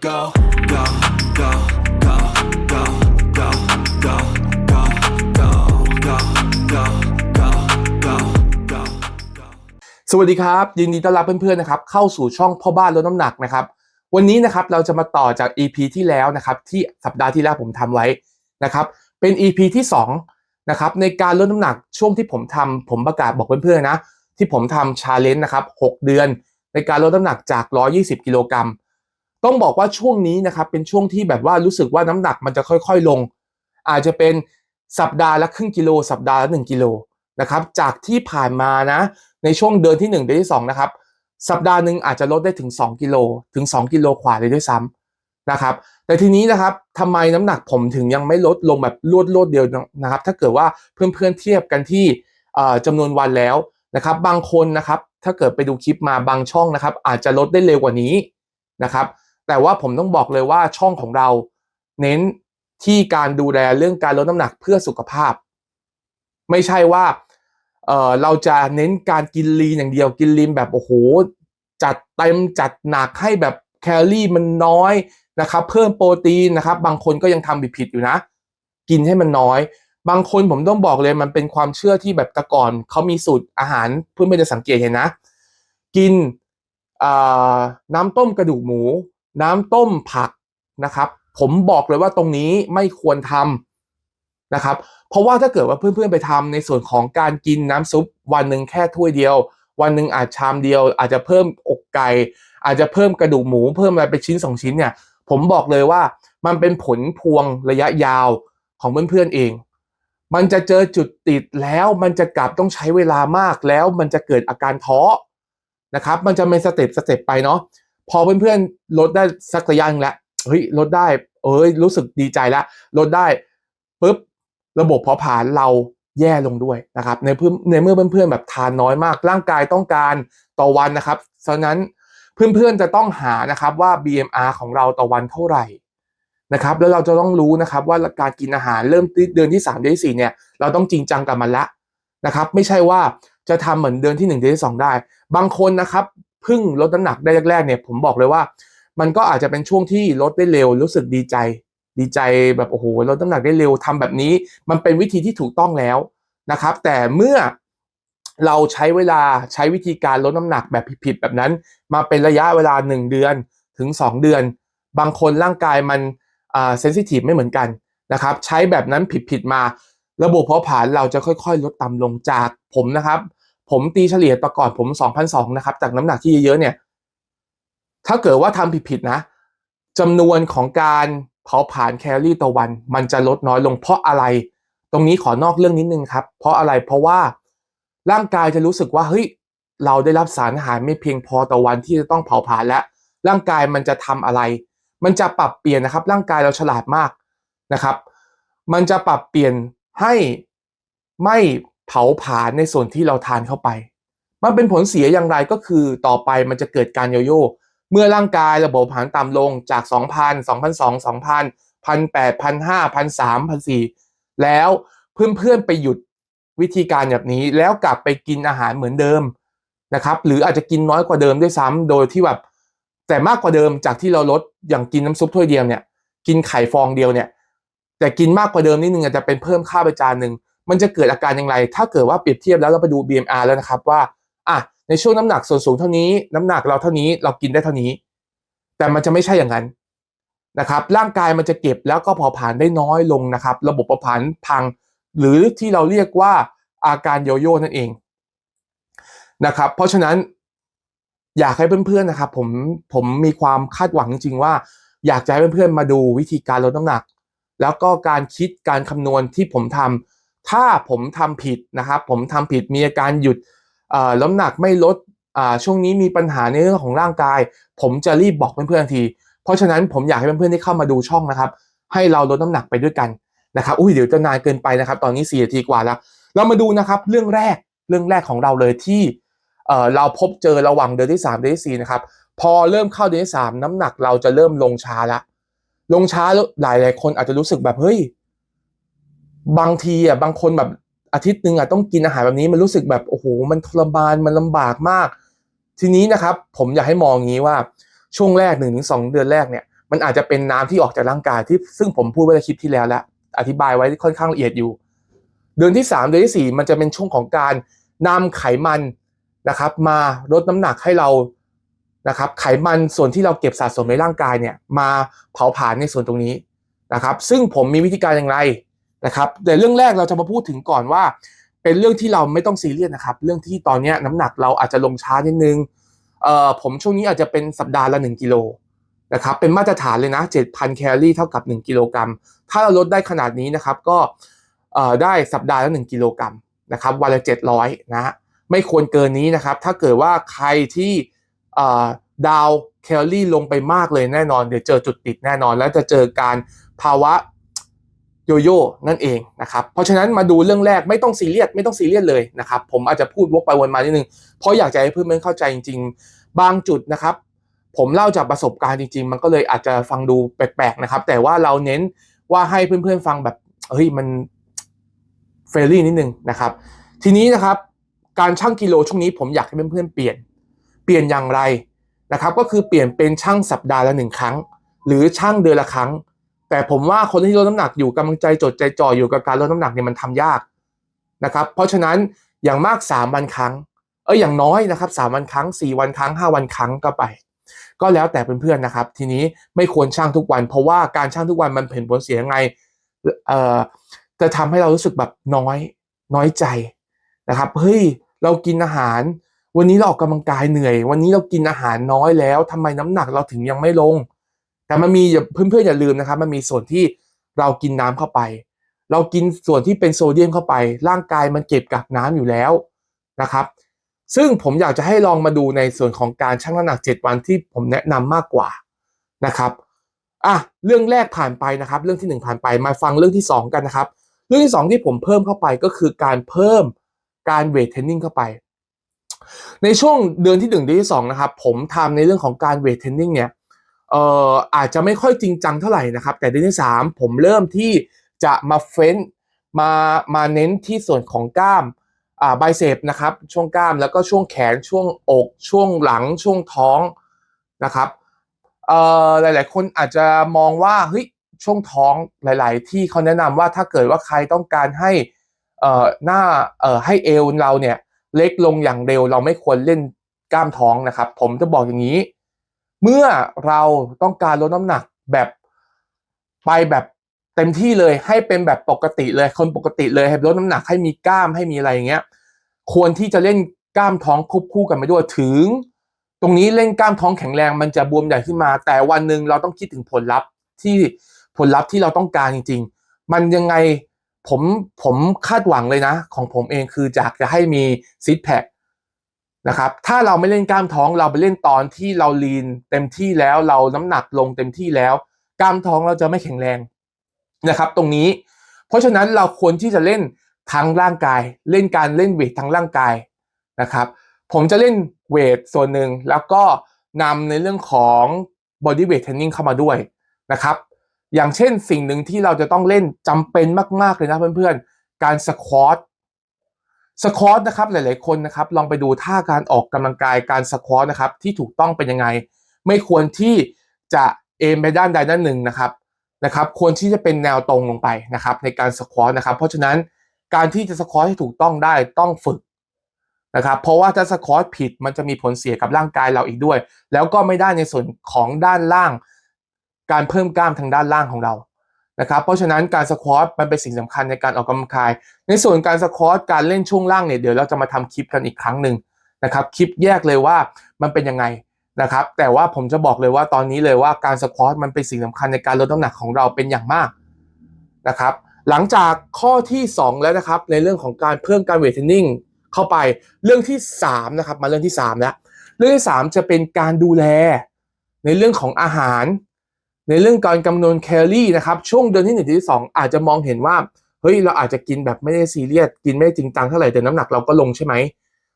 go, go, go, go, go, go, go, go, go, go, go, go, go, go, สวัสดีครับ ยินดีต้อนรับเพื่อนๆนะครับเข้าสู่ช่องพ่อบ้านลดน้ำหนักนะครับ วันนี้นะครับเราจะมาต่อจาก EP ที่แล้วนะครับ ที่สัปดาห์ที่แล้วผมทำไว้นะครับ เป็น EP ที่2นะครับในการลดน้ำหนักช่วงที่ผมทำผมประกาศบอกเพื่อนๆนะ ที่ผมทำชาเลนจ์นะครับ 6 เดือน ในการลดน้ำหนักจาก 120 กิโลกรัม ต้องบอกว่าช่วงนี้นะครับเป็นช่วงที่แบบว่ารู้สึกว่าน้ำหนักมันจะค่อยๆลง อาจจะเป็นสัปดาห์ละครึ่งกิโล สัปดาห์ละ1กิโลนะครับจากที่ผ่านมานะ ในช่วงเดือนที่1เดือนที่2นะครับสัปดาห์หนึ่งอาจจะลดได้ถึง 2 กิโลถึง 2 กิโลขวาเลยด้วยซ้ำนะครับแต่ทีนี้นะครับทำไมน้ำหนักผมถึงยังไม่ลดลงแบบรวดรวดเดียวนะครับถ้าเกิดว่าเพื่อนๆเทียบกันที่เอ่อจำนวนวันแล้วนะครับบางคนนะครับถ้าเกิดไปดูคลิปมาบางช่องนะครับอาจจะลดได้เร็วกว่านี้นะครับ แต่ว่าผมต้องบอกเลยว่าช่องของเราเน้นที่การดูแลเรื่องการลดน้ำหนักเพื่อสุขภาพ ไม่ใช่ว่าเออเราจะเน้นการกินลีนอย่างเดียวกินลีนแบบโอ้โหจัดเต็มจัดหนักให้แบบแคลอรี่มันน้อยนะครับ เพิ่มโปรตีนนะครับ บางคนก็ยังทำผิดอยู่นะ กินให้มันน้อย บางคนผมต้องบอกเลยมันเป็นความเชื่อที่แบบต่ก่อนเขามีสูตรอาหารเพื่อนไม่จะสังเกตเห็นนะ กินน้ำต้มกระดูกหมู น้ำต้มผักนะครับ ผมบอกเลยว่าตรงนี้ไม่ควรทำนะครับ เพราะว่าถ้าเกิดว่าเพื่อนๆไปทำในส่วนของการกินน้ำซุปวันหนึ่งแค่ถ้วยเดียว วันหนึ่งอาจชามเดียว อาจจะเพิ่มอกไก่อาจจะเพิ่มกระดูกหมูเพิ่มอะไรไปชิ้นสองชิ้นเนี่ย ผมบอกเลยว่ามันเป็นผลพวงระยะยาวของเพื่อนๆเอง มันจะเจอจุดติดแล้วมันจะกลับต้องใช้เวลามากแล้วมันจะเกิดอาการท้อนะครับ มันจะเป็นสเต็ปสเต็ปไปเนาะ พอเพื่อนๆลดได้สักระยะนึงแล้วเฮ้ยลดได้ เอ้ยรู้สึกดีใจแล้วลดได้ปุ๊บระบบเผาผลาญเราแย่ลงด้วยนะครับในเพื่อในเมื่อเพื่อนๆแบบทานน้อยมาก ร่างกายต้องการต่อวันนะครับฉะนั้นเพื่อนๆจะต้องหานะครับว่า BMR ของเราต่อวันเท่าไหร่นะครับแล้วเราจะต้องรู้นะครับว่าการกินอาหารเริ่มเดือนที่3เดือนที่4เนี่ยเราต้องจริงจังกับมันละนะครับ ไม่ใช่ว่าจะทำเหมือนเดือนที่1เดือนที่2ได้ บางคนนะครับ เพิ่งลดน้ำหนักได้แรกๆเนี่ยผมบอกเลยว่า มันก็อาจจะเป็นช่วงที่ลดได้เร็วรู้สึกดีใจ ดีใจแบบโอ้โหลดน้ำหนักได้เร็วทำแบบนี้ มันเป็นวิธีที่ถูกต้องแล้วนะครับ แต่เมื่อเราใช้เวลาใช้วิธีการลดน้ำหนักแบบผิดๆแบบนั้น มาเป็นระยะเวลา 1 เดือนถึง 2 เดือน บางคนร่างกายมันอ่าเซนซิทีฟไม่เหมือนกันนะครับ ใช้แบบนั้นผิดๆมา ระบบเผาผลาญเราจะค่อยๆ ลดต่ำลงจากผมนะครับ ผมตีเฉลี่ยต่อก่อนผม2,002นะครับ จากน้ำหนักที่เยอะๆเนี่ย ถ้าเกิดว่าทำผิดๆนะจำนวนของการเผาผลาญแคลอรี่ต่อวัน มันจะลดน้อยลงเพราะอะไร ตรงนี้ขอนอกเรื่องนิดนึงครับ เพราะอะไรเพราะว่าร่างกายจะรู้สึกว่าเฮ้ยเราได้รับสารอาหารไม่เพียงพอต่อวันที่จะต้องเผาผลาญแล้วร่างกายมันจะทำอะไร มันจะปรับเปลี่ยนนะครับ ร่างกายเราฉลาดมากนะครับ มันจะปรับเปลี่ยนให้ไม่ เผาผลาญในส่วนที่เราทานเข้าไป มันเป็นผลเสียอย่างไรก็คือต่อไปมันจะเกิดการโยโย่เมื่อร่างกายระบบอาหารต่ำลงจาก 2,000 2,200 2,000 1,800 1,500 1,300 1,400แล้วเพื่อนๆไปหยุดวิธีการแบบนี้แล้วกลับไปกินอาหารเหมือนเดิมนะครับ หรืออาจจะกินน้อยกว่าเดิมด้วยซ้ำโดยที่แบบแต่มากกว่าเดิมจากที่เราลดอย่างกินน้ำซุปถ้วยเดียวเนี่ย กินไข่ฟองเดียวเนี่ย แต่กินมากกว่าเดิมนิดนึงอาจจะเป็นเพิ่มค่าไปจานหนึ่ง มันจะเกิดอาการอย่างไร ถ้าเกิดว่าเปรียบเทียบแล้วเราไปดู BMR แล้วนะครับว่าอะในช่วงน้ำหนักส่วนสูงเท่านี้ น้ำหนักเราเท่านี้เรากินได้เท่านี้ แต่มันจะไม่ใช่อย่างนั้นนะครับร่างกายมันจะเก็บแล้วก็เผาผลาญได้น้อยลงนะครับ ระบบเผาผลาญพัง หรือที่เราเรียกว่าอาการโยโย่นั่นเองนะครับ เพราะฉะนั้นอยากให้เพื่อนๆนะครับผมผมมีความคาดหวังจริงๆว่า อยากจะให้เพื่อนๆมาดูวิธีการลดน้ำหนัก แล้วก็การคิดการคำนวณที่ผมทำ ถ้าผมทำผิดนะครับผมทำผิดมีอาการหยุดเอ่อน้ำหนักไม่ลดอ่าช่วงนี้มีปัญหาในเรื่องของร่างกาย ผมจะรีบบอกเพื่อนๆทันที เพราะฉะนั้นผมอยากให้เพื่อนๆที่เข้ามาดูช่องนะครับ ให้เราลดน้ำหนักไปด้วยกันนะครับอุ้ยเดี๋ยวจะนานเกินไปนะครับ ตอนนี้4นาทีกว่าแล้ว เรามาดูนะครับเรื่องแรกเรื่องแรกของเราเลยที่เออเราพบเจอระหว่างเดือนที่3เดือนที่4นะครับพอเริ่มเข้าเดือนที่3น้ำหนักเราจะเริ่มลงช้าละลงช้าแล้วหลายหลายคนอาจจะรู้สึกแบบเฮ้ย บางทีอะบางคนแบบอาทิตย์หนึ่งอะต้องกินอาหารแบบนี้มันรู้สึกแบบโอ้โหมันทรมานมันลำบากมาก ทีนี้นะครับ ผมอยากให้มองอย่างนี้ว่าช่วงแรกหนึ่งถึงสองเดือนแรกเนี่ยมันอาจจะเป็นน้ำที่ออกจากร่างกายที่ซึ่งผมพูดไว้ในคลิปที่แล้วแล้วอธิบายไว้ค่อนข้างละเอียดอยู่ เดือนที่สามเดือนที่สี่มันจะเป็นช่วงของการนำไขมันนะครับ มาลดน้ำหนักให้เรานะครับ ไขมันส่วนที่เราเก็บสะสมในร่างกายเนี่ยมาเผาผลาญในส่วนตรงนี้นะครับ ซึ่งผมมีวิธีการอย่างไร นะครับแต่เรื่องแรกเราจะมาพูดถึงก่อนว่า เป็นเรื่องที่เราไม่ต้องซีเรียสนะครับ เรื่องที่ตอนนี้น้ำหนักเราอาจจะลงช้านิดนึงเอ่อผมช่วงนี้อาจจะเป็นสัปดาห์ละ 1 กิโลนะครับเป็นมาตรฐานเลยนะ 7,000 แคลอรี่เท่ากับ 1 กิโลกรัม ถ้าเราลดได้ขนาดนี้นะครับ ก็เอ่อได้สัปดาห์ละ 1 กิโลกรัมนะครับวันละ 700 นะฮะไม่ควรเกินนี้นะครับ ถ้าเกิดว่าใครที่เอ่อดาวแคลอรี่ลงไปมากเลยแน่นอน เดี๋ยวเจอจุดติดแน่นอน แล้วจะเจอการภาวะ โยโย่นั่นเองนะครับเพราะฉะนั้นมาดูเรื่องแรกไม่ต้องซีเรียสไม่ต้องซีเรียสเลยนะครับผมอาจจะพูดวกไปวนมานิดนึงเพราะอยากจะให้เพื่อนๆเข้าใจจริง ๆ บางจุดนะครับ ผมเล่าจากประสบการณ์จริง ๆ มันก็เลยอาจจะฟังดูแปลกๆนะครับ แต่ว่าเราเน้นว่าให้เพื่อนๆฟังแบบเฮ้ยมันเฟรลี่นิดนึงนะครับ ทีนี้นะครับการชั่งกิโลช่วงนี้ผมอยากให้เพื่อนๆเปลี่ยน เปลี่ยนอย่างไรนะครับ ก็คือเปลี่ยนเป็นชั่งสัปดาห์ละหนึ่งครั้ง หรือชั่งเดือนละครั้ง แต่ผมว่าคนที่ลดน้ำหนักอยู่กำลังใจจดใจจ่ออยู่กับการลดน้ำหนักเนี่ยมันทำยากนะครับ เพราะฉะนั้นอย่างมาก 3 วันครั้ง เอออย่างน้อยนะครับ3วันครั้ง 4 วันครั้ง 5 วันครั้งก็ไป ก็แล้วแต่เพื่อนๆนะครับ ทีนี้ไม่ควรช่างทุกวัน เพราะว่าการช่างทุกวันมันเห็นผลเสียยังไงเอ่อจะทำให้เรารู้สึกแบบน้อยน้อยใจนะครับเฮ้ยเรากินอาหาร วันนี้เราออกกำลังกายเหนื่อย วันนี้เรากินอาหารน้อยแล้วทำไมน้ำหนักเราถึงยังไม่ลง แต่มันมีเพื่อนๆอย่าลืมนะครับ มันมีส่วนที่เรากินน้ำเข้าไป เรากินส่วนที่เป็นโซเดียมเข้าไป ร่างกายมันเก็บกักน้ำอยู่แล้วนะครับ ซึ่งผมอยากจะให้ลองมาดูในส่วนของการชั่งน้ำหนัก 7 วันที่ผมแนะนำมากกว่านะครับอะเรื่องแรกผ่านไปนะครับ เรื่องที่ 1 ผ่านไปมาฟังเรื่องที่ 2 กันนะครับ เรื่องที่ 2 ที่ผมเพิ่มเข้าไปก็คือการเพิ่มการเวทเทรนนิ่งเข้าไป ในช่วงเดือนที่1เดือนที่2นะครับผมทำในเรื่องของการเวทเทรนนิ่งเนี่ย เอ่ออาจจะไม่ค่อยจริงจังเท่าไหร่นะครับ แต่เดือนที่3ผมเริ่มที่จะมาเฟ้นมามาเน้นที่ส่วนของกล้ามอ่าไบเซปนะครับช่วงกล้ามแล้วก็ช่วงแขนช่วงอก ช่วงหลังช่วงท้องนะครับเอ่อหลาย ๆ คนอาจจะมองว่าเฮ้ยช่วงท้องหลาย ๆ ที่เขาแนะนำว่าถ้าเกิดว่าใครต้องการให้เอ่อหน้าเอ่อให้เอวเราเนี่ยเล็กลงอย่างเร็วเราไม่ควรเล่นกล้ามท้องนะครับ ผมจะบอกอย่างนี้ เมื่อเราต้องการลดน้ำหนักแบบไปแบบเต็มที่เลยให้เป็นแบบปกติเลยคนปกติเลยให้ลดน้ำหนักให้มีกล้ามให้มีอะไรอย่างเงี้ยควรที่จะเล่นกล้ามท้องควบคู่กันไปด้วยถึง ตรงนี้เล่นกล้ามท้องแข็งแรงมันจะบวมใหญ่ขึ้นมา แต่วันหนึ่งเราต้องคิดถึงผลลัพธ์ที่ผลลัพธ์ที่เราต้องการจริง ๆ มันยังไงผมผมคาดหวังเลยนะ ของผมเองคืออยากจะให้มีซิทแพค นะครับถ้าเราไม่เล่นกล้ามท้องเราไปเล่นตอนที่เราลีนเต็มที่แล้วเราน้ำหนักลงเต็มที่แล้ว กล้ามท้องเราจะไม่แข็งแรงนะครับ ตรงนี้ เพราะฉะนั้นเราควรที่จะเล่นทั้งร่างกาย เล่นการเล่นเวททั้งร่างกายนะครับ ผมจะเล่นเวทส่วนหนึ่งแล้วก็นำในเรื่องของ body weight training เข้ามาด้วยนะครับ อย่างเช่นสิ่งหนึ่งที่เราจะต้องเล่นจำเป็นมาก ๆ เลยนะเพื่อนๆ การสควอต สควอตนะครับหลาย ๆ คนนะครับลองไปดูท่าการออกกำลังกายการสควอตนะครับที่ถูกต้องเป็นยังไง ไม่ควรที่จะเอ็นไปด้านใดด้านหนึ่งนะครับนะครับ ควรที่จะเป็นแนวตรงลงไปนะครับ ในการสควอตนะครับ เพราะฉะนั้นการที่จะสควอตให้ถูกต้องได้ต้องฝึกนะครับ เพราะว่าถ้าสควอตผิดมันจะมีผลเสียกับร่างกายเราอีกด้วย แล้วก็ไม่ได้ในส่วนของด้านล่าง การเพิ่มกล้ามทางด้านล่างของเรา นะครับเพราะฉะนั้นการสควอตมันเป็นสิ่งสำคัญในการออกกำลังกาย ในส่วนการสควอตการเล่นช่วงล่างเนี่ยเดี๋ยวเราจะมาทำคลิปกันอีกครั้งหนึ่งนะครับคลิปแยกเลยว่ามันเป็นยังไงนะครับแต่ว่าผมจะบอกเลยว่าตอนนี้เลยว่าการสควอตมันเป็นสิ่งสำคัญในการลดน้ำหนักของเราเป็นอย่างมากนะครับหลังจากข้อที่ 2 แล้วนะครับในเรื่องของการเพิ่มการเวทเทรนนิ่งเข้าไปเรื่องที่3นะครับมาเรื่องที่3แล้วเรื่องที่ 3 จะเป็นการดูแลในเรื่องของอาหาร ในเรื่องการกำนวณแคลอรี่นะครับช่วงเดือนที่1ถึงที่2อาจจะมองเห็นว่าเฮ้ยเราอาจจะกินแบบไม่ได้ซีเรียสกินไม่ได้จริงจังเท่าไหร่แต่น้ำหนักเราก็ลงใช่ไหม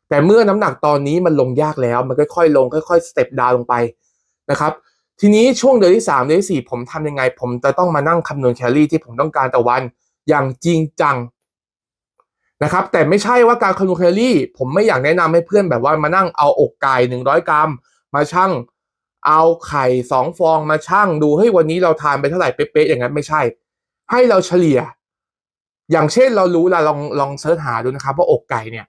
แต่เมื่อน้ำหนักตอนนี้มันลงยากแล้วมันค่อยๆลงค่อยๆสเต็ปดาวลงไปนะครับทีนี้ช่วงเดือนที่3เดือนที่4ผมทำยังไง ผมจะต้องมานั่งคำนวณแคลอรี่ที่ผมต้องการต่อวันอย่างจริงจังนะครับแต่ไม่ใช่ว่าการคำนวณแคลอรี่ ผมไม่อยากแนะนำให้เพื่อนแบบว่ามานั่งเอาอกไก่100 กรัม มาชั่ง เอาไข่สองฟองมาชั่งดูเฮ้ยวันนี้เราทานไปเท่าไหร่เป๊ะๆอย่างนั้นไม่ใช่ ให้เราเฉลี่ย อย่างเช่นเรารู้ละลองลองเสิร์ชหาดูนะครับว่าอกไก่เนี่ย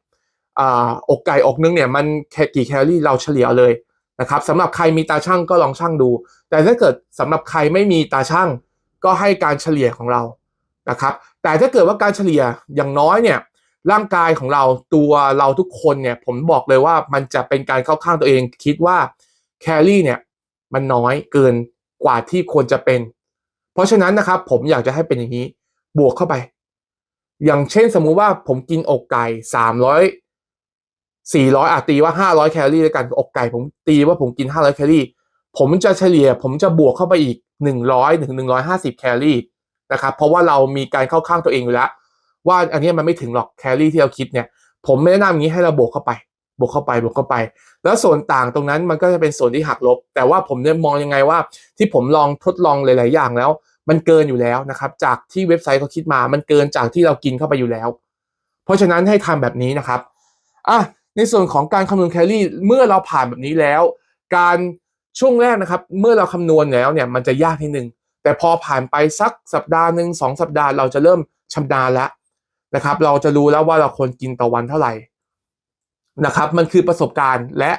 ออกไก่อกนึงเนี่ยมันแค่กี่แคลอรี่เราเฉลี่ยเลยนะครับสำหรับใครมีตาช่างก็ลองช่างดู แต่ถ้าเกิดสำหรับใครไม่มีตาช่างก็ให้การเฉลี่ยของเรานะครับ แต่ถ้าเกิดว่าการเฉลี่ยอย่างน้อยเนี่ยร่างกายของเราตัวเราทุกคนเนี่ยผมบอกเลยว่ามันจะเป็นการเข้าข้างตัวเองคิดว่าแคลอรี่เนี่ย มันน้อยเกินกว่าที่ควรจะเป็น เพราะฉะนั้นนะครับ ผมอยากจะให้เป็นอย่างนี้ บวกเข้าไป อย่างเช่นสมมุติว่าผมกินอกไก่สามร้อยสี่ร้อยอะตีว่าห้าร้อยแคลอรี่แล้วยกันอกไก่ ผมตีว่าผมกินห้าร้อยแคลอรี่ผมจะเฉลี่ย ผมจะบวกเข้าไปอีกหนึ่งร้อยถึงหนึ่งร้อยห้าสิบแคลอรี่นะครับเพราะว่าเรามีการเข้าข้างตัวเองอยู่แล้ว ว่าอันนี้มันไม่ถึงหรอกแคลอรี่ที่เราคิดเนี่ย ผมไม่แนะนำอย่างนี้ให้เราบวกเข้าไป บวกเข้าไปบวกเข้าไป แล้วส่วนต่างตรงนั้นมันก็จะเป็นส่วนที่หักลบ แต่ว่าผมเนี่ยมองยังไงว่า ที่ผมลองทดลองหลาย ๆ อย่างแล้ว มันเกินอยู่แล้วนะครับ จากที่เว็บไซต์เขาคิดมา มันเกินจากที่เรากินเข้าไปอยู่แล้ว เพราะฉะนั้นให้ทำแบบนี้นะครับอะในส่วนของการคำนวณแคลอรี่เมื่อเราผ่านแบบนี้แล้ว การช่วงแรกนะครับ เมื่อเราคำนวณแล้วเนี่ยมันจะยากนิดนึงแต่พอผ่านไปสักสัปดาห์หนึ่งสองสัปดาห์เราจะเริ่มชำนาญแล้วนะครับ เราจะรู้แล้วว่าเราควรกินต่อวันเท่าไหร่ นะครับ มันคือประสบการณ์และ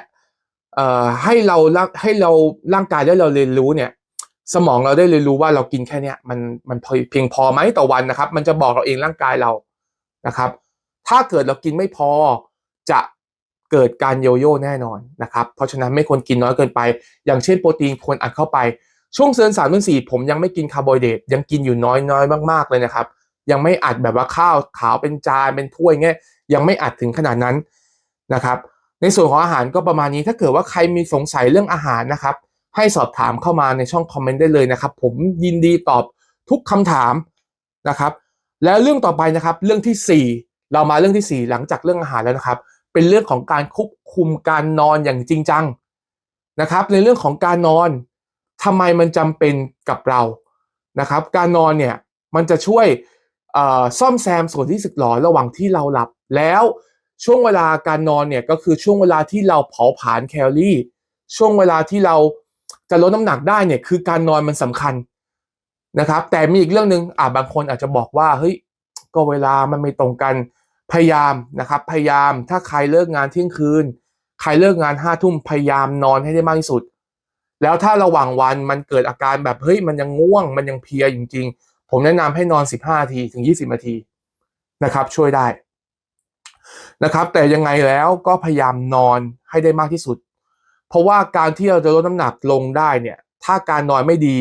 ให้เราให้เราร่างกายได้เราเรียนรู้เนี่ย สมองเราได้เรียนรู้ว่าเรากินแค่เนี้ยมันมันเพียงพอไหมต่อวันนะครับ มันจะบอกเราเองร่างกายเรานะครับ ถ้าเกิดเรากินไม่พอจะเกิดการโยโย่แน่นอนนะครับ เพราะฉะนั้นไม่ควรกินน้อยเกินไป อย่างเช่นโปรตีนควรอัดเข้าไป ช่วงเดือนสามเดือนสี่ผมยังไม่กินคาร์โบไฮเดรตยังกินอยู่น้อยน้อยมากๆเลยนะครับ ยังไม่อัดแบบว่าข้าวขาวเป็นจานเป็นถ้วยเงี้ยยังไม่อัดถึงขนาดนั้น นะครับในส่วนของอาหารก็ประมาณนี้ถ้าเกิดว่าใครมีสงสัยเรื่องอาหารนะครับ ให้สอบถามเข้ามาในช่องคอมเมนต์ได้เลยนะครับ ผมยินดีตอบทุกคำถามนะครับ แล้วเรื่องต่อไปนะครับ เรื่องที่ 4 เรามาเรื่องที่ 4 หลังจากเรื่องอาหารแล้วนะครับ เป็นเรื่องของการควบคุมการนอนอย่างจริงจังนะครับ ในเรื่องของการนอนทำไมมันจำเป็นกับเรานะครับ การนอนเนี่ยมันจะช่วยซ่อมแซมส่วนที่สึกหรอระหว่างที่เราหลับแล้ว ช่วงเวลาการนอนเนี่ยก็คือช่วงเวลาที่เราเผาผลาญแคลอรี่ ช่วงเวลาที่เราจะลดน้ำหนักได้เนี่ยคือการนอนมันสำคัญนะครับ แต่มีอีกเรื่องหนึ่งอ่าบางคนอาจจะบอกว่าเฮ้ยก็เวลามันไม่ตรงกันพยายามนะครับ พยายามถ้าใครเลิกงานเที่ยงคืน ใครเลิกงานห้าทุ่มพยายามนอนให้ได้มากที่สุด แล้วถ้าระหว่างวันมันเกิดอาการแบบเฮ้ยมันยังง่วง มันยังเพลียจริง ๆ ผมแนะนำให้นอน 15นาทีถึง 20นาทีนะครับ ช่วยได้ นะครับ แต่ยังไงแล้วก็พยายามนอนให้ได้มากที่สุด เพราะว่าการที่เราจะลดน้ำหนักลงได้เนี่ย ถ้าการนอนไม่ดี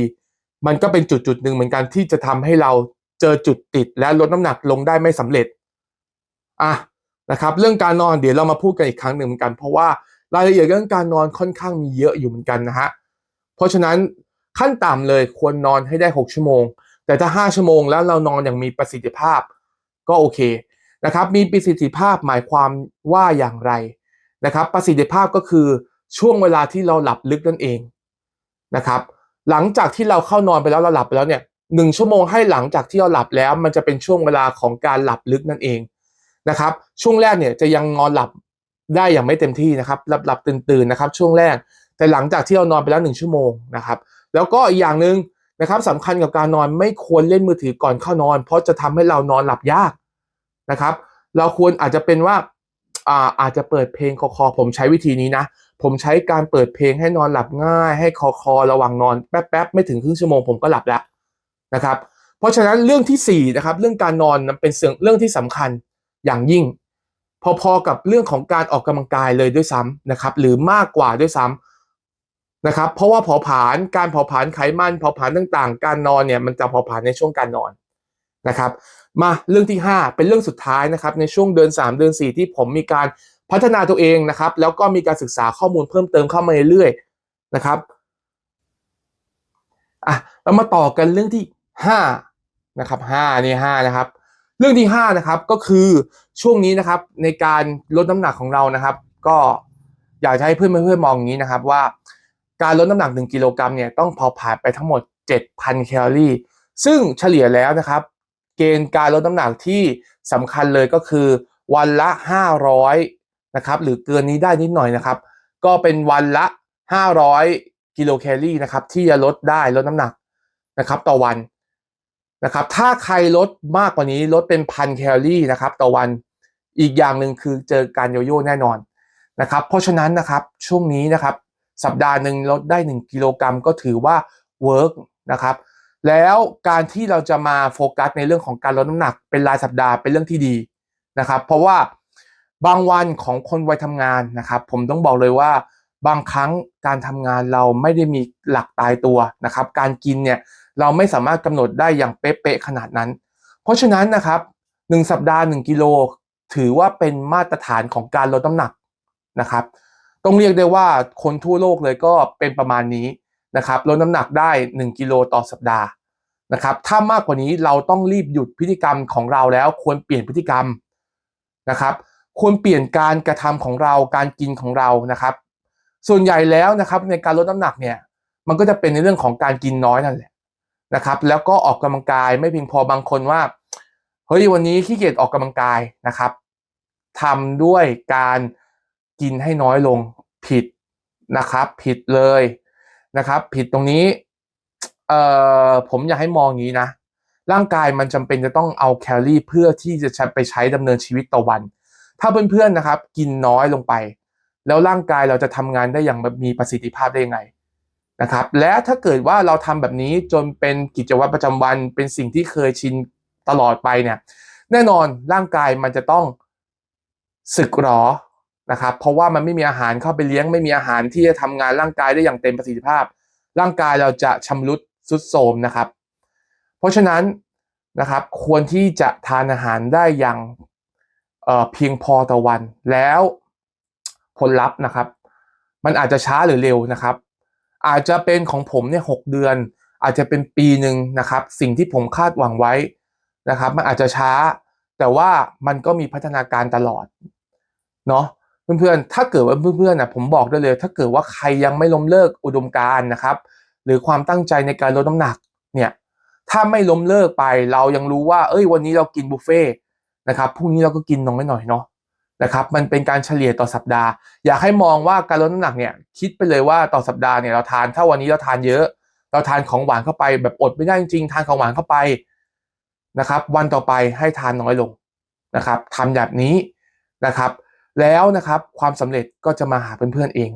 มันก็เป็นจุดจุดหนึ่งเหมือนกันที่จะทำให้เราเจอจุดติดและลดน้ำหนักลงได้ไม่สำเร็จอะนะครับ เรื่องการนอนเดี๋ยวเรามาพูดกันอีกครั้งหนึ่งเหมือนกัน เพราะว่ารายละเอียดเรื่องการนอนค่อนข้างมีเยอะอยู่เหมือนกันนะฮะเพราะฉะนั้นขั้นต่ำเลยควรนอนให้ได้ 6 ชั่วโมง แต่ถ้า 5 ชั่วโมงแล้วเรานอนอย่างมีประสิทธิภาพ ก็โอเค นะครับมีประสิทธิภาพหมายความว่าอย่างไรนะครับประสิทธิภาพก็คือช่วงเวลาที่เราหลับลึกนั่นเองนะครับหลังจากที่เราเข้านอนไปแล้วเราหลับไปแล้วเนี่ยหนึ่งชั่วโมงให้หลังจากที่เราหลับแล้ว มันจะเป็นช่วงเวลาของการหลับลึกนั่นเองนะครับช่วงแรกเนี่ยจะยังนอนหลับได้อย่างไม่เต็มที่นะครับหลับหลับตื่นตื่นนะครับช่วงแรก แต่หลังจากที่เรานอนไปแล้วหนึ่งชั่วโมงนะครับแล้วก็อีกอย่างหนึ่งนะครับสำคัญกับการนอนไม่ควรเล่นมือถือก่อนเข้านอน เพราะจะทำให้เรานอนหลับยาก นะครับ เราควรอาจจะเป็นว่าอ่าอาจจะเปิดเพลงคอคอผมใช้วิธีนี้นะ ผมใช้การเปิดเพลงให้นอนหลับง่าย ให้คอคอระหว่างนอนแป๊บๆไม่ถึงครึ่งชั่วโมงผมก็หลับแล้วนะครับ เพราะฉะนั้นเรื่องที่4นะครับเรื่องการนอนเป็นเรื่องที่สำคัญอย่างยิ่ง พอๆกับเรื่องของการออกกำลังกายเลยด้วยซ้ำนะครับ หรือมากกว่าด้วยซ้ำนะครับ เพราะว่าเผาผลาญการเผาผลาญไขมันเผาผลาญต่างๆ การนอนเนี่ยมันจะเผาผลาญในช่วงการนอนนะครับ มาเรื่องที่ 5 เป็นเรื่องสุดท้ายนะครับในช่วงเดือน 3 เดือน 4 ที่ผมมีการพัฒนาตัวเองนะครับ แล้วก็มีการศึกษาข้อมูลเพิ่มเติมเข้ามาเรื่อยๆนะครับอะเรามาต่อกันเรื่องที่5นะครับ5นี่5นะครับ เรื่องที่5นะครับก็คือช่วงนี้นะครับในการลดน้ำหนักของเรานะครับ ก็อยากจะให้เพื่อนเพื่อนมองอย่างนี้นะครับว่า การลดน้ำหนัก 1กิโลกรัมเนี่ยต้องเผาผลาญไปทั้งหมด 7,000 แคลอรี่ ซึ่งเฉลี่ยแล้วนะครับ เกณฑ์การลดน้ำหนักที่สำคัญเลยก็คือ วันละ 500นะครับหรือเกินนี้ได้นิดหน่อยนะครับ ก็เป็นวันละ 500กิโลแคลอรี่นะครับที่จะลดได้ลดน้ำหนักนะครับต่อวันนะครับ ถ้าใครลดมากกว่านี้ลดเป็นพันแคลอรี่นะครับต่อวันอีกอย่างหนึ่งคือเจอการโยโย่แน่นอนนะครับ เพราะฉะนั้นนะครับช่วงนี้นะครับ สัปดาห์หนึ่งลดได้ 1 กิโลกรัมก็ถือว่าเวิร์กนะครับ แล้วการที่เราจะมาโฟกัสในเรื่องของการลดน้ำหนักเป็นรายสัปดาห์เป็นเรื่องที่ดีนะครับ เพราะว่าบางวันของคนวัยทำงานนะครับ ผมต้องบอกเลยว่าบางครั้งการทำงานเราไม่ได้มีหลักตายตัวนะครับ การกินเนี่ยเราไม่สามารถกำหนดได้อย่างเป๊ะๆขนาดนั้น เพราะฉะนั้นนะครับหนึ่งสัปดาห์หนึ่งกิโลถือว่าเป็นมาตรฐานของการลดน้ำหนักนะครับ ต้องเรียกได้ว่าคนทั่วโลกเลยก็เป็นประมาณนี้ นะครับลดน้ำหนักได้ 1 กิโลต่อสัปดาห์นะครับถ้ามากกว่านี้เราต้องรีบหยุดพฤติกรรมของเราแล้วควรเปลี่ยนพฤติกรรมนะครับควรเปลี่ยนการกระทำของเราการกินของเรานะครับ ส่วนใหญ่แล้วนะครับในการลดน้ำหนักเนี่ยมันก็จะเป็นในเรื่องของการกินน้อยนั่นแหละนะครับแล้วก็ออกกำลังกายไม่เพียงพอบางคนว่าเฮ้ยวันนี้ขี้เกียจออกกำลังกายนะครับทำด้วยการกินให้น้อยลงผิดนะครับ ผิดเลย นะครับ ผิดตรงนี้เอ่อผมอยากให้มองอย่างนี้นะ ร่างกายมันจำเป็นจะต้องเอาแคลอรี่เพื่อที่จะไปใช้ดำเนินชีวิตต่อวัน ถ้าเพื่อนๆนะครับ กินน้อยลงไป แล้วร่างกายเราจะทำงานได้อย่างมีประสิทธิภาพได้ยังไงนะครับ และถ้าเกิดว่าเราทำแบบนี้จนเป็นกิจวัตรประจำวันเป็นสิ่งที่เคยชินตลอดไปเนี่ย แน่นอนร่างกายมันจะต้องสึกหรอ นะครับเพราะว่ามันไม่มีอาหารเข้าไปเลี้ยงไม่มีอาหารที่จะทำงานร่างกายได้อย่างเต็มประสิทธิภาพ ร่างกายเราจะชำรุดทรุดโทรมนะครับ เพราะฉะนั้นนะครับควรที่จะทานอาหารได้อย่างเเพียงพอต่อวัน แล้วผลลัพธ์นะครับ มันอาจจะช้าหรือเร็วนะครับ อาจจะเป็นของผมเนี่ยหกเดือน อาจจะเป็นปีหนึ่งนะครับ สิ่งที่ผมคาดหวังไว้นะครับ มันอาจจะช้า แต่ว่ามันก็มีพัฒนาการตลอดเนาะ เพื่อนๆ ถ้าเกิดว่าเพื่อนๆนะผมบอกได้เลย ถ้าเกิดว่าใครยังไม่ล้มเลิกอุดมการณ์นะครับ หรือความตั้งใจในการลดน้ำหนักเนี่ยถ้าไม่ล้มเลิกไปเรายังรู้ว่า เอ้ยวันนี้เรากินบุฟเฟ่นะครับพรุ่งนี้เราก็กินน้อยหน่อยเนาะนะครับมันเป็นการเฉลี่ยต่อสัปดาห์ อยากให้มองว่าการลดน้ำหนักเนี่ยคิดไปเลยว่าต่อสัปดาห์เนี่ยเราทานถ้าวันนี้เราทานเยอะ เราทานของหวานเข้าไปแบบอดไม่ได้จริงๆทานของหวานเข้าไปนะครับ วันต่อไปให้ทานน้อยลงนะครับทำแบบนี้นะครับ แล้วนะครับความสำเร็จก็จะมาหาเพื่อนๆเอง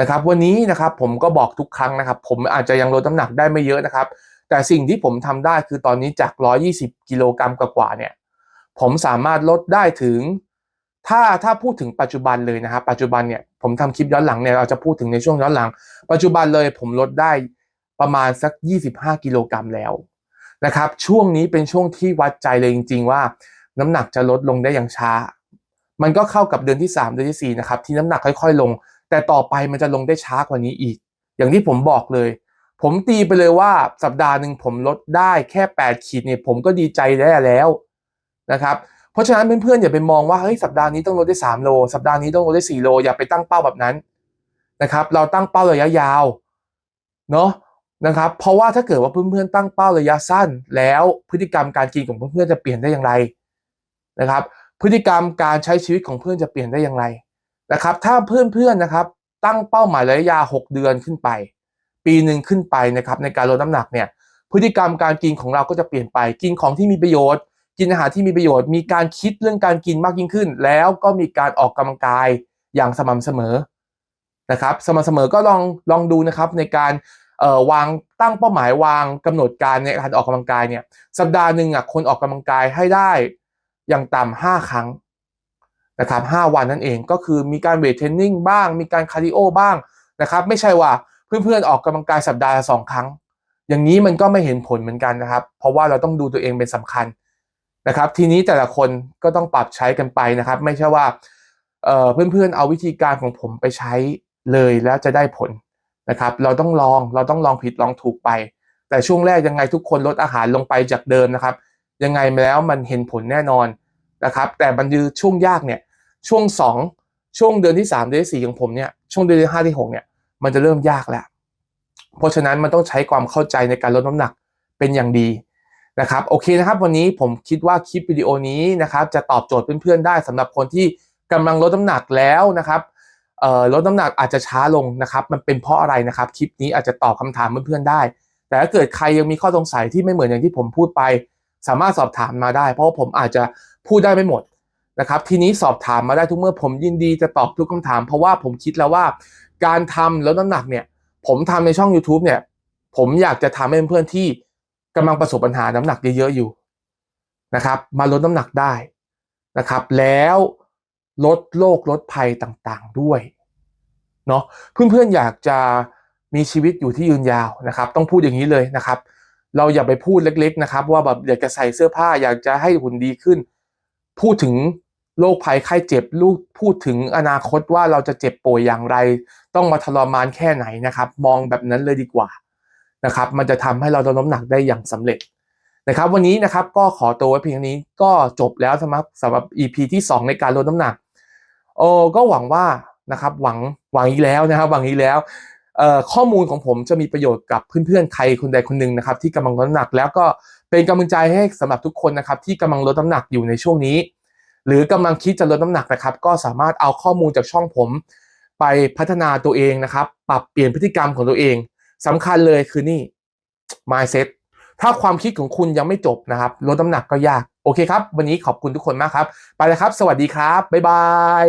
นะครับวันนี้นะครับผมก็บอกทุกครั้งนะครับ ผมอาจจะยังลดน้ำหนักได้ไม่เยอะนะครับ แต่สิ่งที่ผมทำได้คือตอนนี้จาก 120 กิโลกรัมกว่าๆเนี่ยผมสามารถลดได้ถึง ถ้าถ้าพูดถึงปัจจุบันเลยนะครับ ปัจจุบันเนี่ยผมทำคลิปย้อนหลังเนี่ยเราจะพูดถึงในช่วงย้อนหลัง ปัจจุบันเลยผมลดได้ประมาณสัก 25 กิโลกรัมแล้วนะครับ ช่วงนี้เป็นช่วงที่วัดใจเลยจริง ๆ ว่า น้ำหนักจะลดลงได้อย่างช้า มันก็เข้ากับเดือนที่ 3 เดือนที่4นะครับที่น้ำหนักค่อยๆ ลง แต่ต่อไปมันจะลงได้ช้ากว่านี้อีก อย่างที่ผมบอกเลย ผมตีไปเลยว่าสัปดาห์หนึ่งผมลดได้แค่ 8 ขีดเนี่ยผมก็ดีใจได้แล้วนะครับเพราะฉะนั้นเพื่อนๆอย่าไปมองว่าเฮ้ยสัปดาห์นี้ต้องลดได้ 3 โล สัปดาห์นี้ต้องลดได้ 4 โล อย่าไปตั้งเป้าแบบนั้นนะครับ เราตั้งเป้าระยะยาวเนาะนะครับ เพราะว่าถ้าเกิดว่าเพื่อนๆตั้งเป้าระยะสั้น แล้วพฤติกรรมการกินของเพื่อนๆจะเปลี่ยนได้อย่างไรนะครับ พฤติกรรมการใช้ชีวิตของเพื่อนจะเปลี่ยนได้อย่างไรนะครับ ถ้าเพื่อนๆนะครับ ตั้งเป้าหมายระยะยาว6เดือนขึ้นไป ปีหนึ่งขึ้นไปนะครับในการลดน้ำหนักเนี่ยพฤติกรรมการกินของเราก็จะเปลี่ยนไปกินของที่มีประโยชน์ กินอาหารที่มีประโยชน์ มีการคิดเรื่องการกินมากยิ่งขึ้น แล้วก็มีการออกกำลังกายอย่างสม่ำเสมอนะครับสม่ำเสมอก็ลองลองดูนะครับในการวางตั้งเป้าหมายวางกำหนดการในการออกกำลังกายเนี่ยสัปดาห์หนึ่งอะคนออกกำลังกายให้ได้ อย่างต่ำห้าครั้งนะครับห้าวันนั่นเองก็คือมีการเวทเทรนนิ่งบ้าง มีการคาร์ดิโอบ้างนะครับ ไม่ใช่ว่าเพื่อนๆออกกำลังกายสัปดาห์ละสองครั้ง อย่างนี้มันก็ไม่เห็นผลเหมือนกันนะครับ เพราะว่าเราต้องดูตัวเองเป็นสำคัญนะครับ ทีนี้แต่ละคนก็ต้องปรับใช้กันไปนะครับ ไม่ใช่ว่าเเพื่อนๆเอาวิธีการของผมไปใช้เลยแล้วจะได้ผลนะครับ เราต้องลองเราต้องลองผิดลองถูกไป แต่ช่วงแรกยังไงทุกคนลดอาหารลงไปจากเดิมนะครับ ยังไงแล้วมันเห็นผลแน่นอนนะครับแต่มันยือช่วงยากเนี่ยช่วง 2 ช่วงเดือนที่ 3 เดือนที่4ของผมเนี่ยช่วงเดือนที่5ที่6เนี่ยมันจะเริ่มยากแล้ว เพราะฉะนั้นมันต้องใช้ความเข้าใจในการลดน้ำหนักเป็นอย่างดีนะครับโอเคนะครับวันนี้ผมคิดว่าคลิปวิดีโอนี้นะครับจะตอบโจทย์เพื่อนๆได้สำหรับคนที่กำลังลดน้ำหนักแล้วนะครับลดน้ำหนักอาจจะช้าลงนะครับ มันเป็นเพราะอะไรนะครับคลิปนี้อาจจะตอบคำถามเพื่อนๆได้ แต่ถ้าเกิดใครยังมีข้อสงสัยที่ไม่เหมือนอย่างที่ผมพูดไป สามารถสอบถามมาได้ เพราะว่าผมอาจจะพูดได้ไม่หมดนะครับทีนี้สอบถามมาได้ทุกเมื่อผมยินดีจะตอบทุกคำถาม เพราะว่าผมคิดแล้วว่า การทำลดน้ำหนักเนี่ย ผมทำในช่อง YouTube เนี่ย ผมอยากจะทำให้เพื่อนๆที่กำลังประสบปัญหาน้ำหนักเยอะๆอยู่นะครับ มาลดน้ำหนักได้นะครับ แล้วลดโรคลดภัยต่างๆด้วยเนาะเพื่อนๆอยากจะมีชีวิตอยู่ที่ยืนยาวนะครับ ต้องพูดอย่างนี้เลยนะครับ เราอย่าไปพูดเล็ก ๆ นะครับ ว่าแบบอยากจะใส่เสื้อผ้าอยากจะให้หุ่นดีขึ้น พูดถึงโรคภัยไข้เจ็บลูกพูดถึงอนาคตว่าเราจะเจ็บป่วยอย่างไร ต้องมาทรมานแค่ไหนนะครับ มองแบบนั้นเลยดีกว่านะครับ มันจะทำให้เราลดน้ำหนักได้อย่างสำเร็จนะครับ วันนี้นะครับก็ขอตัวไว้เพียงนี้ก็จบแล้วสำหรับสำหรับ EP ที่ 2 ในการลดน้ำหนักโอ้ก็หวังว่านะครับหวังหวังอีกแล้วนะครับหวังอีกแล้ว ข้อมูลของผมจะมีประโยชน์กับเพื่อนๆใครคนใดคนหนึ่งนะครับ ที่กำลังลดน้ำหนัก แล้วก็เป็นกำลังใจให้สำหรับทุกคนนะครับ ที่กำลังลดน้ำหนักอยู่ในช่วงนี้ หรือกำลังคิดจะลดน้ำหนักนะครับ ก็สามารถเอาข้อมูลจากช่องผม ไปพัฒนาตัวเองนะครับ ปรับเปลี่ยนพฤติกรรมของตัวเองสำคัญเลยคือนี่ mindset ถ้าความคิดของคุณยังไม่จบนะครับลดน้ำหนักก็ยาก โอเคครับ วันนี้ขอบคุณทุกคนมากครับ ไปเลยครับ สวัสดีครับ บ๊ายบาย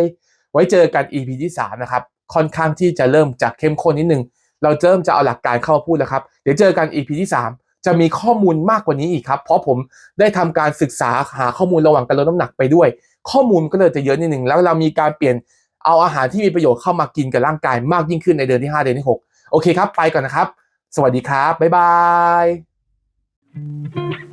ไว้เจอกัน EP ที่ 3 นะครับ ค่อนข้างที่จะเริ่มจากเข้มข้นนิดนึง เราเริ่มจะเอาหลักการเข้ามาพูดแล้วครับ เดี๋ยวเจอกัน EP ที่ 3 จะมีข้อมูลมากกว่านี้อีกครับ เพราะผมได้ทำการศึกษาหาข้อมูลระหว่างการลดน้ำหนักไปด้วย ข้อมูลก็เลยจะเยอะนิดนึง แล้วเรามีการเปลี่ยนเอาอาหารที่มีประโยชน์เข้ามากินกับร่างกายมากยิ่งขึ้นในเดือนที่ 5 เดือนที่ 6 โอเคครับ ไปก่อนนะครับ สวัสดีครับ บ๊ายบาย